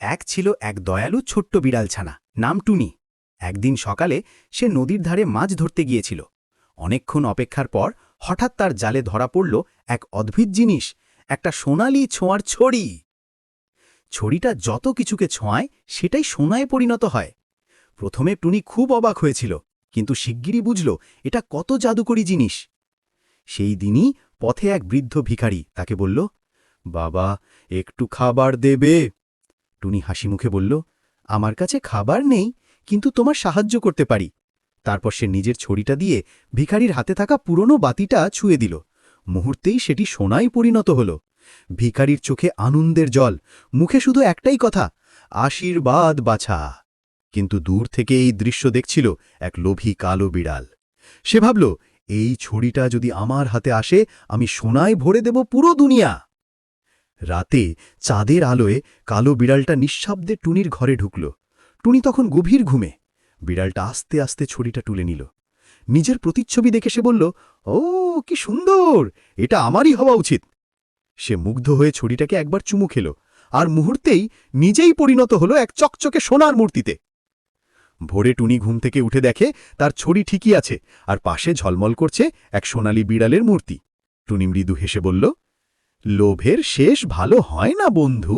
এক ছিল এক দয়ালু ছোট্ট বিড়ালছানা, নাম টুনি। একদিন সকালে সে নদীর ধারে মাছ ধরতে গিয়েছিল। অনেকক্ষণ অপেক্ষার পর হঠাৎ তার জালে ধরা পড়ল এক অদ্ভুত জিনিস, একটা সোনালি ছোঁয়ার ছড়ি। ছড়িটা যত কিছুকে ছোঁয়ায়, সেটাই সোনায় পরিণত হয়। প্রথমে টুনি খুব অবাক হয়েছিল, কিন্তু শিগগিরই বুঝল, এটা কত জাদুকরী জিনিস। সেই দিনই পথে এক বৃদ্ধ ভিখারি তাকে বলল, বাবা, একটু খাবার দেবে? টুনি হাসি মুখে বলল, আমার কাছে খাবার নেই, কিন্তু তোমার সাহায্য করতে পারি। তারপর সে নিজের ছড়িটা দিয়ে ভিখারির হাতে থাকা পুরনো বাতিটা ছুঁয়ে দিল। মুহূর্তেই সেটি সোনায় পরিণত হল। ভিখারির চোখে আনন্দের জল, মুখে শুধু একটাই কথা, আশীর্বাদ বাছা। কিন্তু দূর থেকে এই দৃশ্য দেখছিল এক লোভী কালো বিড়াল। সে ভাবল, এই ছড়িটা যদি আমার হাতে আসে, আমি সোনায় ভরে দেব পুরো দুনিয়া। রাতে চাঁদের আলোয় কালো বিড়ালটা নিঃশব্দে টুনির ঘরে ঢুকল। টুনি তখন গভীর ঘুমে। বিড়ালটা আস্তে আস্তে ছড়িটা তুলে নিল। নিজের প্রতিচ্ছবি দেখে সে বলল, ও, কি সুন্দর! এটা আমারই হওয়া উচিত। সে মুগ্ধ হয়ে ছড়িটাকে একবার চুমু খেল আর মুহূর্তেই নিজেই পরিণত হলো এক চকচকে সোনার মূর্তিতে। ভোরে টুনি ঘুম থেকে উঠে দেখে তার ছড়ি ঠিকই আছে আর পাশে ঝলমল করছে এক সোনালি বিড়ালের মূর্তি। টুনি মৃদু হেসে বলল লোভের শেষ ভালো হয় না বন্ধু।